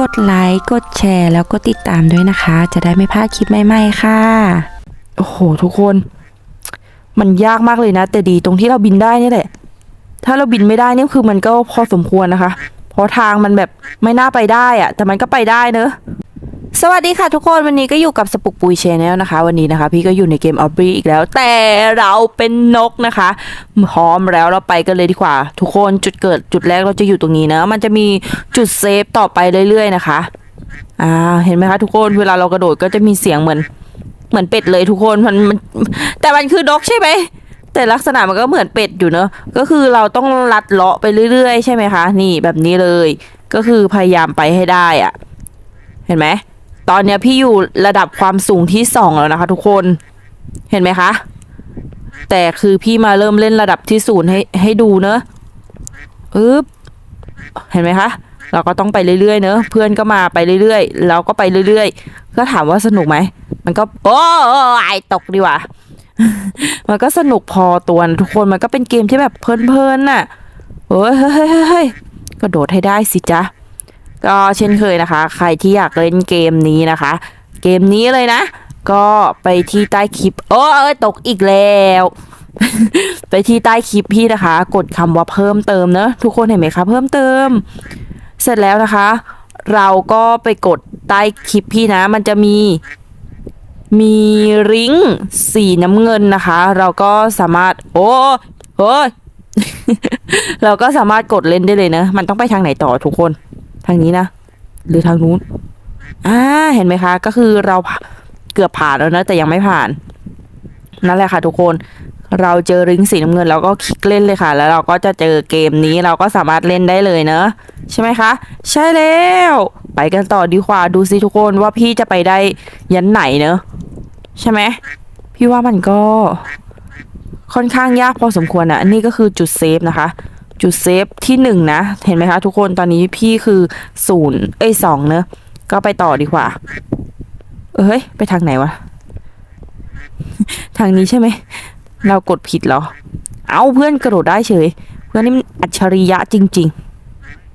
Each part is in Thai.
กดไลค์ กดแชร์ แล้วก็ติดตามด้วยนะคะ จะได้ไม่พลาดคลิปใหม่ๆค่ะ โอ้โห ทุกคน มันยากมากเลยนะ แต่ดีตรงที่เราบินได้นี่แหละ ถ้าเราบินไม่ได้นี่คือมันก็พอสมควรนะคะ เพราะทางมันแบบไม่น่าไปได้อะแต่มันก็ไปได้เนอะ สวัสดีค่ะทุกคนวันนี้ก็อยู่กับสปุกปุยชแนลนะคะ วันนี้นะคะ พี่ก็อยู่ในเกมออบรีอีกแล้ว แต่เราเป็นนกนะคะพร้อมแล้วเราไปกันเลยดีกว่า ทุกคนจุดเกิดจุดแรกเราจะอยู่ตรงนี้นะ มันจะมีจุดเซฟต่อไปเรื่อยๆนะคะ อ่า เห็นไหมคะทุกคนเวลาเรากระโดดก็จะมีเสียงเหมือน เหมือนเป็ดเลยทุกคนมันมัน แต่มันคือนกใช่ไหมแต่ลักษณะมันก็เหมือนเป็ดอยู่เนอะก็คือเราต้องลัดเลาะไปเรื่อยๆ ใช่ไหมคะ นี่แบบนี้เลย ก็คือพยายามไปให้ได้อะเห็นไหม ตอนเนี้ยพี่อยู่ระดับความสูงที่สองแล้วนะคะ ทุกคนเห็นไหมคะ แต่คือพี่มาเริ่มเล่นระดับที่ศูนย์ให้ให้ดูเนอะอึ๊บเห็นไหมคะ เราก็ต้องไปเรื่อยๆเนอะเพื่อนก็มาไปเรื่อยๆเราก็ไปเรื่อยๆ ก็ถามว่าสนุกไหม มันก็โอ้ไอตกดีว่ามันก็สนุกพอตัวนะทุกคนมันก็เป็นเกมที่แบบเพลินๆน่ะเฮ้ยเฮ้ยเฮ้ยเฮ้ยกระโดดให้ได้สิจ๊ะ ก็เช่นเคยนะคะ ใครที่อยากเล่นเกมนี้นะคะ เกมนี้เลยนะ ก็ไปที่ใต้คลิปโอ้เอ้ยตกอีกแล้ว ไปที่ใต้คลิปพี่นะคะ กดคำว่าเพิ่มเติมเนอะทุกคนเห็นไหมคะเพิ่มเติม เสร็จแล้วนะคะ เราก็ไปกดใต้คลิปพี่นะ มันจะมีมีริงสีน้ำเงินนะคะ เราก็สามารถ โอ้โอ้ยเราก็สามารถกดเล่นได้เลยนะ มันต้องไปทางไหนต่อทุกคน ทางนี้นะ หรือทางนู้นอ่าเห็นไหมคะ ก็คือเราเกือบผ่านแล้วนะ แต่ยังไม่ผ่าน นั่นแหละค่ะทุกคนเราเจอริงสีน้ำเงินเราก็คลิกเล่นเลยค่ะ แล้วเราก็จะเจอเกมนี้เราก็สามารถเล่นได้เลยเนอะใช่ไหมคะ ใช่แล้ว ไปกันต่อดีกว่าดูสิทุกคนว่าพี่จะไปได้ยันไหนเนอะใช่ไหมพี่ว่ามันก็ค่อนข้างยากพอสมควรนะอันนี้ก็คือจุดเซฟนะคะ จุดเซฟที่หนึ่งนะ เห็นไหมคะทุกคนตอนนี้พี่คือศูนย์เอ้ยสองเนอะก็ไปต่อดีกว่า เอ้ย ไปทางไหนวะ ทางนี้ใช่ไหม เรากดผิดเหรอ เอาเพื่อนกระโดดได้เฉย เพื่อนนี่มันอัจฉริยะจริง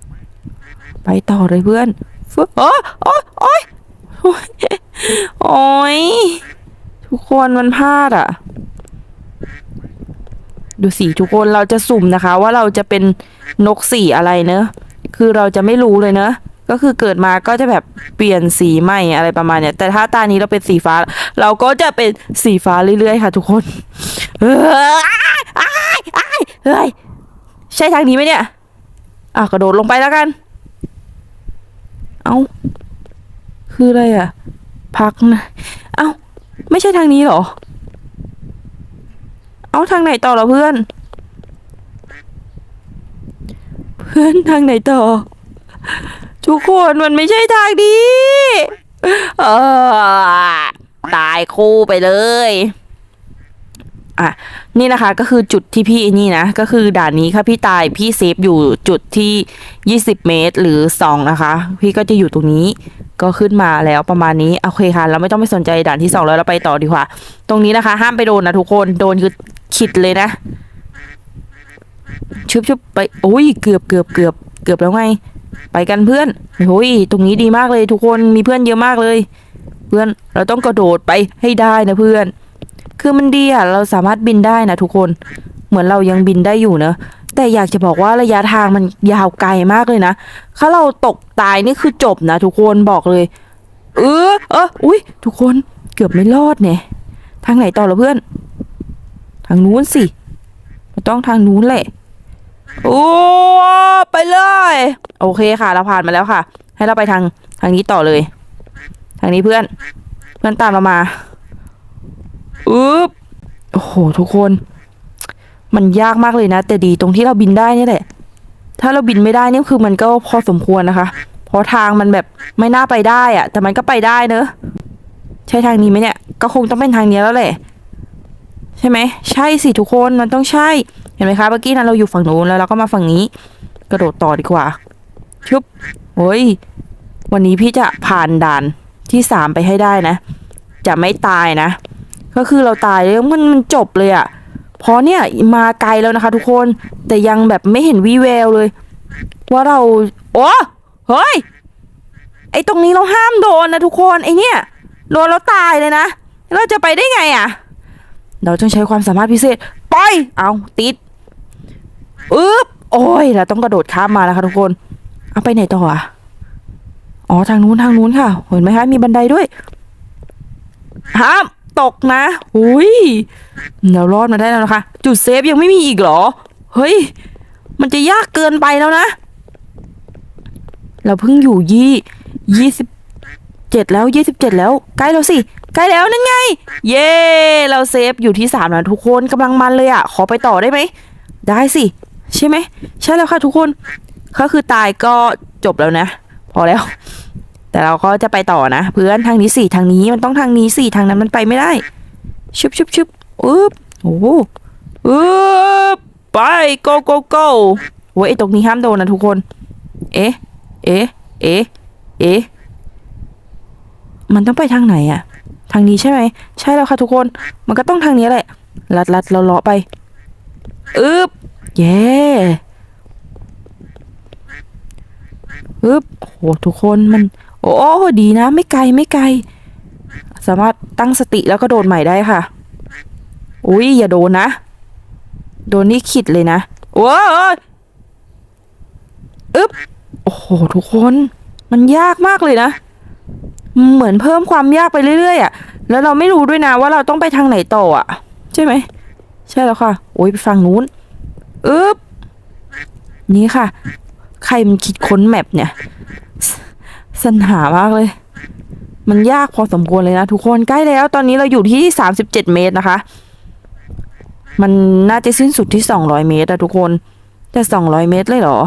ๆ ไปต่อเลยเพื่อนฟึ๊บโอ้โอ้โอ้ยโอ้ยโอ้ยทุกคนมันพลาดอะ ดูสีทุกคนเราจะสุ่มนะคะ ว่าเราจะเป็นนกสีอะไรเนอะคือเราจะไม่รู้เลยเนอะก็คือเกิดมาก็จะแบบเปลี่ยนสีใหม่อะไรประมาณเนี้ยแต่ถ้าตานี้เราเป็นสีฟ้า เราก็จะเป็นสีฟ้าเรื่อยๆค่ะ ทุกคนเฮ้ยอ้ายอ้ายเฮ้ยใช่ทางนี้ไหมเนี่ยอะกระโดดลงไปแล้วกัน เอาคืออะไรอะ พักนะ เอ้าไม่ใช่ทางนี้หรอ เอาทางไหนต่อเหรอเพื่อน เพื่อนทางไหนต่อ ทุกคนมันไม่ใช่ทางนี้เออตายคู่ไปเลยอะนี่นะคะก็คือจุดที่พี่นี่นะ ก็คือด่านนี้ค่ะพี่ตายพี่เซฟอยู่จุดที่ 20 เมตรหรือ 2 นะคะ พี่ก็จะอยู่ตรงนี้ก็ขึ้นมาแล้วประมาณนี้โอเคค่ะ เราไม่ต้องไปสนใจด่านที่ 2 แล้วเราไปต่อดีกว่า ตรงนี้นะคะ ห้ามไปโดนนะทุกคนโดนคือ ขิดเลยนะชุบชุบไปโอ้ยเกือบเกือบเกือบเกือบแล้วไง ไปกันเพื่อนโอ้ยตรงนี้ดีมากเลย ทุกคนมีเพื่อนเยอะมากเลย เพื่อนเราต้องกระโดดไปให้ได้นะเพื่อน คือมันดีอะเราสามารถบินได้นะทุกคน เหมือนเรายังบินได้อยู่เนอะแต่อยากจะบอกว่าระยะทางมันยาวไกลมากเลยนะถ้าเราตกตายนี่คือจบนะทุกคนบอกเลย เออเอออุ้ยทุกคนเกือบไม่รอดเนี่ยทางไหนต่อเหรอเพื่อน ทางนู้นสิมันต้องทางนู้นแหละโอ้ไปเลย โอเคค่ะ เราผ่านมาแล้วค่ะ ให้เราไปทางทางนี้ต่อเลย ทางนี้เพื่อน เพื่อนตามเรามาอึ๊บโอ้โหทุกคน มันยากมากเลยนะ แต่ดีตรงที่เราบินได้นี่แหละ ถ้าเราบินไม่ได้นี่คือมันก็พอสมควรนะคะเพราะทางมันแบบไม่น่าไปได้อะแต่มันก็ไปได้เนอะใช่ทางนี้ไหมเนี่ย ก็คงต้องเป็นทางนี้แล้วแหละ ใช่ไหมใช่สิทุกคนมันต้องใช่ เห็นไหมคะเมื่อกี้นั้นเราอยู่ฝั่งนู้นแล้วเราก็มาฝั่งนี้ กระโดดต่อดีกว่าชุบโอ้ยวันนี้พี่จะผ่านด่านที่สามไปให้ได้นะ จะไม่ตายนะ ก็คือเราตายแล้วมันมันจบเลยอะเพราะเนี่ยมาไกลแล้วนะคะ ทุกคนแต่ยังแบบไม่เห็นวี่แววเลย ว่าเรา โอ้เฮ้ยไอตรงนี้เราห้ามโดนนะทุกคนไอเนี่ยโดนแล้วตายเลยนะเราจะไปได้ไงอะ่ะ เราต้องใช้ความสามารถพิเศษไปเอาติดอึ๊บโอ้ยเราต้องกระโดดข้ามมาแล้วค่ะทุกคน เอาไปไหนต่ออะอ๋อทางนู้นทางนู้นค่ะ เห็นไหมคะมีบันไดด้วยห้ามตกนะหุยเรารอดมาได้แล้วนะคะ จุดเซฟยังไม่มีอีกเหรอ เฮ้ย มันจะยากเกินไปแล้วนะ เราเพิ่งอยู่ยี่ยี่สิบ เจ็ดแล้วยี่สิบเจ็ดแล้ว ใกล้แล้วสิ ใกล้แล้วนั่นไง เย้เราเซฟอยู่ที่สามแล้วทุกคนกำลังมันเลยอะ ขอไปต่อได้ไหม ได้สิ ใช่ไหม ใช่แล้วค่ะทุกคนก็คือตายก็จบแล้วนะ พอแล้ว แต่เราก็จะไปต่อนะ เพื่อนทางนี้สี่ทางนี้มันต้องทางนี้สี่ทางนั้นมันไปไม่ได้ ชุบชุบชุบอึ๊บโอ้อึ๊บไป go go go โอ้ยไอ้ตรงนี้ห้ามโดนนะทุกคน เอ๊ะ เอ๊ะ เอ๊ะ เอ๊ะ มันต้องไปทางไหนอะทางนี้ใช่ไหม ใช่แล้วค่ะทุกคน มันก็ต้องทางนี้แหละ ลัดลัดเราเลาะไป อึ๊บ เย้อึ๊บโอ้โหทุกคนมัน โอ้ดีนะ ไม่ไกลไม่ไกล สามารถตั้งสติแล้วก็โดดใหม่ได้ค่ะ อุ้ยอย่าโดนนะ โดนนี่ขิดเลยนะโอ้ยอึ๊บ โอ้โห ทุกคน มันยากมากเลยนะ เหมือนเพิ่มความยากไปเรื่อยๆอะ แล้วเราไม่รู้ด้วยนะว่าเราต้องไปทางไหนต่ออะ ใช่ไหม ใช่แล้วค่ะ โอ้ยไปฝั่งนู้นอึ๊บนี่ค่ะ ใครมันคิดค้นแมปเนี่ยสัญหามากเลย มันยากพอสมควรเลยนะทุกคนใกล้แล้ว ตอนนี้เราอยู่ที่37เจ็ดเมตรนะคะ มันน่าจะสิ้นสุดที่200เมตรอะทุกคน แต่200เมตรเลยเหรอ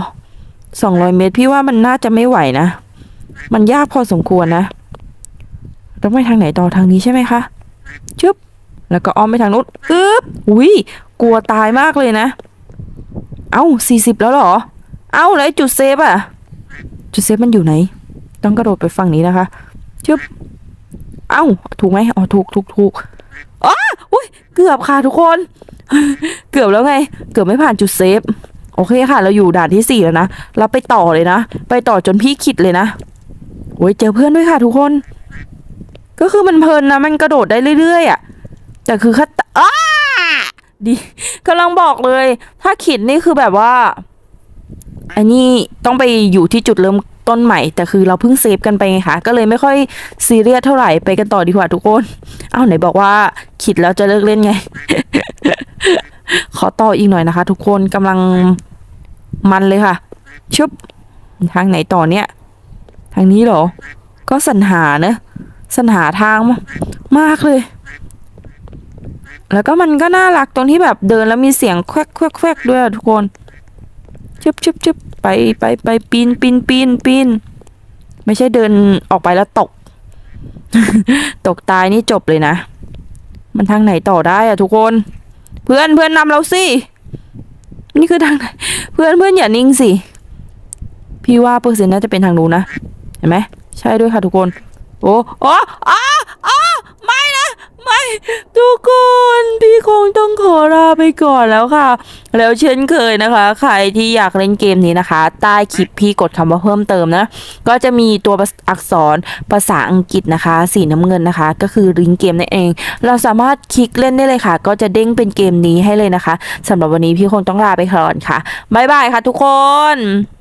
200เมตรพี่ว่ามันน่าจะไม่ไหวนะ มันยากพอสมควรนะ ต้องไปทางไหนต่อทางนี้ใช่ไหมคะชึบแล้วก็อ้อมไปทางนู้นอึ๊บอุ้ยกลัวตายมากเลยนะ เอ้า40แล้วเหรอ เอ้าแล้วไอ้จุดเซฟอะจุดเซฟมันอยู่ไหน ต้องกระโดดไปฝั่งนี้นะคะชึบเอ้า ถูกไหมอ๋อถูกถูกถูกอ๋ออุ้ยเกือบค่ะทุกคน เกือบแล้วไง เกือบไม่ผ่านจุดเซฟ โอเคค่ะ เราอยู่ด่านที่สี่แล้วนะ เราไปต่อเลยนะ ไปต่อจนพี่คิดเลยนะโอ้ยเจอเพื่อนด้วยค่ะทุกคน ก็คือมันเพลินนะมันกระโดดได้เรื่อยๆอะแต่คือคัตอ้าดีกำลังบอกเลย ถ้าขิดนี่คือแบบว่า อันนี้ต้องไปอยู่ที่จุดเริ่มต้นใหม่ แต่คือเราเพิ่งเซฟกันไปไงคะก็เลยไม่ค่อยซีเรียสเท่าไหร่ไปกันต่อดีกว่าทุกคนเอ้าไหนบอกว่าขิดแล้วจะเลิกเล่นไง ขอต่ออีกหน่อยนะคะ ทุกคนกำลังมันเลยค่ะ ชุบทางไหนต่อเนี่ย ทางนี้เหรอ ก็สรรหาเนะ สรรหาทางมากเลย แล้วก็มันก็น่ารักตรงที่แบบเดินแล้วมีเสียงแควกแควกแควกด้วยอะทุกคนชึบชึบชึบไปไปไปปีนปีนปีนปีนไม่ใช่เดินออกไปแล้วตก ตกตายนี่จบเลยนะ มันทางไหนต่อได้อะทุกคน เพื่อนเพื่อนนำเราสิ นี่คือทางไหนเพื่อนเพื่อนอย่านิ่งสิ พี่ว่าเปอร์เซ็นต์น่าจะเป็นทางนู้นนะ เห็นไหม ใช่ด้วยค่ะทุกคน โอ้โอ้อ้าอ้าไม่นะ ไม่ ทุกคน พี่คงต้องขอลาไปก่อนแล้วค่ะ แล้วเช่นเคยนะคะ ใครที่อยากเล่นเกมนี้นะคะ ใต้คลิปพี่กดคำว่าเพิ่มเติมนะ ก็จะมีตัวอักษรภาษาอังกฤษนะคะ สีน้ำเงินนะคะ ก็คือลิงก์เกมนั่นเอง เราสามารถคลิกเล่นได้เลยค่ะ ก็จะเด้งเป็นเกมนี้ให้เลยนะคะสำหรับวันนี้พี่คงต้องลาไปก่อนค่ะบ๊ายบายค่ะทุกคน